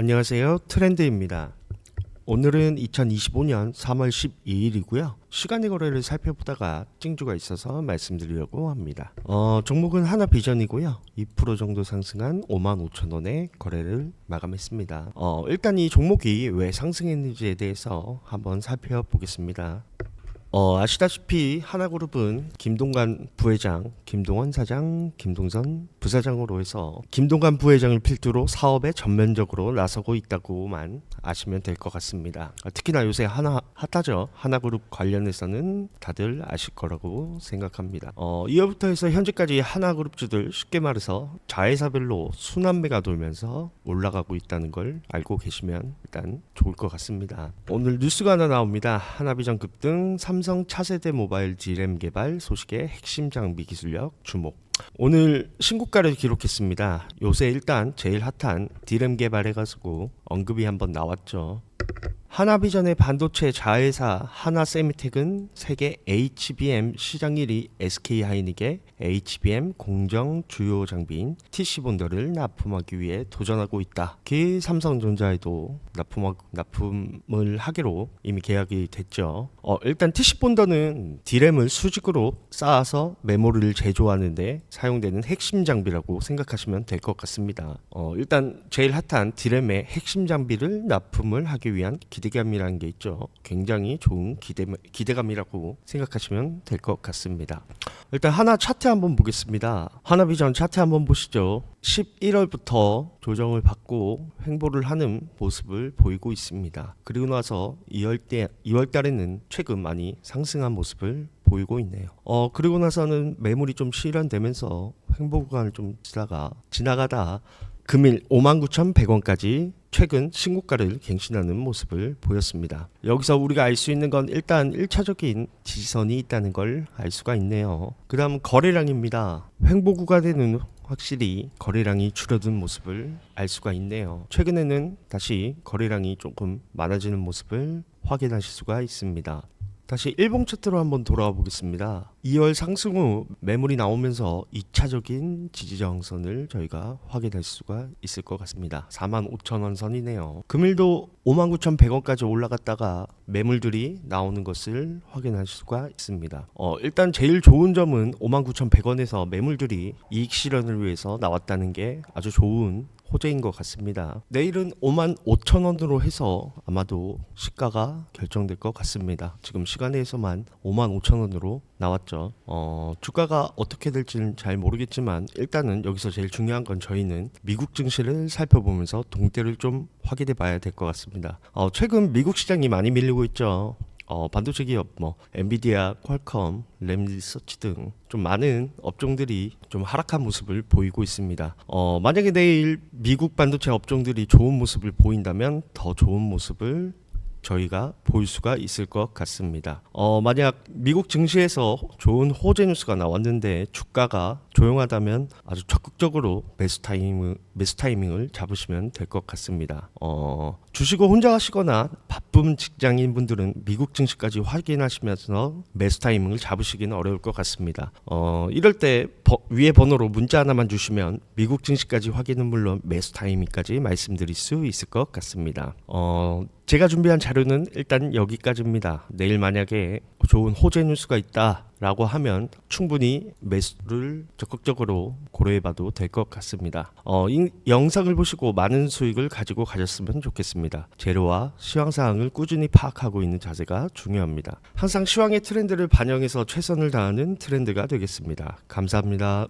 안녕하세요. 트렌드입니다. 오늘은 2025년 3월 12일이고요. 시간의 거래를 살펴보다가 찡주가 있어서 말씀드리려고 합니다. 어, 종목은 하나 비전이고요. 2% 정도 상승한 55,000원의 거래를 마감했습니다. 어, 일단 이 종목이 왜 상승했는지에 대해서 한번 살펴보겠습니다. 어, 아시다시피 하나그룹은 김동관 부회장, 김동원 사장, 김동선 부사장으로 해서 김동관 부회장을 필두로 사업에 전면적으로 나서고 있다고만 아시면 될 것 같습니다. 아, 특히나 요새 하나 핫하죠. 하나그룹 관련해서는 다들 아실 거라고 생각합니다. 어, 2월부터 해서 현재까지 하나그룹주들 쉽게 말해서 자회사별로 순환매가 돌면서 올라가고 있다는 걸 알고 계시면 일단 좋을 것 같습니다. 오늘 뉴스가 하나 나옵니다. 하나비전 급등 삼성 차세대 모바일 D램 개발 소식의 핵심 장비 기술력 주목. 오늘 신고가를 기록했습니다. 요새 일단 제일 핫한 D램 개발해가지고 언급이 한번 나왔죠. 하나비전의 반도체 자회사 하나세미텍은 세계 HBM 시장 1위 SK하이닉의 HBM 공정 주요 장비인 TC본더를 납품하기 위해 도전하고 있다. 그 삼성전자에도 납품 납품을 하기로 이미 계약이 됐죠. 어, 일단 TC본더는 D램을 수직으로 쌓아서 메모리를 제조하는데 사용되는 핵심 장비라고 생각하시면 될 것 같습니다. 어, 일단 제일 핫한 D램의 핵심 장비를 납품을 하기 위한 기대 감이라는 게 있죠. 굉장히 좋은 기대 기대감이라고 생각하시면 될 것 같습니다. 일단 하나 차트 한번 보겠습니다. 하나비전 차트 한번 보시죠. 11월부터 조정을 받고 횡보를 하는 모습을 보이고 있습니다. 그리고 나서 2월 때 2월 달에는 최근 많이 상승한 모습을 보이고 있네요. 어 그리고 나서는 매물이 좀 실현되면서 횡보 구간을 좀 지나가 지나가다 금일 59,100원까지 최근 신고가를 갱신하는 모습을 보였습니다. 여기서 우리가 알 수 있는 건 일단 1차적인 지지선이 있다는 걸 알 수가 있네요. 그 다음 거래량입니다. 횡보 구간에는 확실히 거래량이 줄어든 모습을 알 수가 있네요. 최근에는 다시 거래량이 조금 많아지는 모습을 확인하실 수가 있습니다. 다시 일봉 차트로 한번 돌아와 보겠습니다. 2월 상승 후 매물이 나오면서 2차적인 지지 저항선을 저희가 확인할 수가 있을 것 같습니다. 45,000원 선이네요. 금일도 59,100원까지 올라갔다가 매물들이 나오는 것을 확인할 수가 있습니다. 어, 일단 제일 좋은 점은 59,100원에서 매물들이 이익 실현을 위해서 나왔다는 게 아주 좋은 호재인 것 같습니다. 내일은 5만 5천 원으로 해서 아마도 시가가 결정될 것 같습니다. 지금 시간에서만 5만 5천 원으로 나왔죠. 어, 주가가 어떻게 될지는 잘 모르겠지만 일단은 여기서 제일 중요한 건 저희는 미국 증시를 살펴보면서 동태를 좀 확인해 봐야 될 것 같습니다. 어, 최근 미국 시장이 많이 밀리고 있죠. 어, 반도체 기업 뭐 엔비디아, 퀄컴, 램리서치 등 좀 많은 업종들이 좀 하락한 모습을 보이고 있습니다. 어, 만약에 내일 미국 반도체 업종들이 좋은 모습을 보인다면 더 좋은 모습을 저희가 볼 수가 있을 것 같습니다. 어, 만약 미국 증시에서 좋은 호재 뉴스가 나왔는데 주가가 조용하다면 아주 적극적으로 매수 타이밍 매수 타이밍을 잡으시면 될 것 같습니다. 어, 주식을 혼자 하시거나 바쁜 직장인 분들은 미국 증시까지 확인하시면서 매수 타이밍을 잡으시기는 어려울 것 같습니다. 어, 이럴 때 버, 위에 번호로 문자 하나만 주시면 미국 증시까지 확인은 물론 매수 타이밍까지 말씀드릴 수 있을 것 같습니다. 어, 제가 준비한 자료는 일단 여기까지입니다. 내일 만약에 좋은 호재 뉴스가 있다라고 하면 충분히 매수를 적극적으로 고려해봐도 될 것 같습니다. 어, 이 영상을 보시고 많은 수익을 가지고 가셨으면 좋겠습니다. 재료와 시황 사항을 꾸준히 파악하고 있는 자세가 중요합니다. 항상 시황의 트렌드를 반영해서 최선을 다하는 트렌드가 되겠습니다. 감사합니다.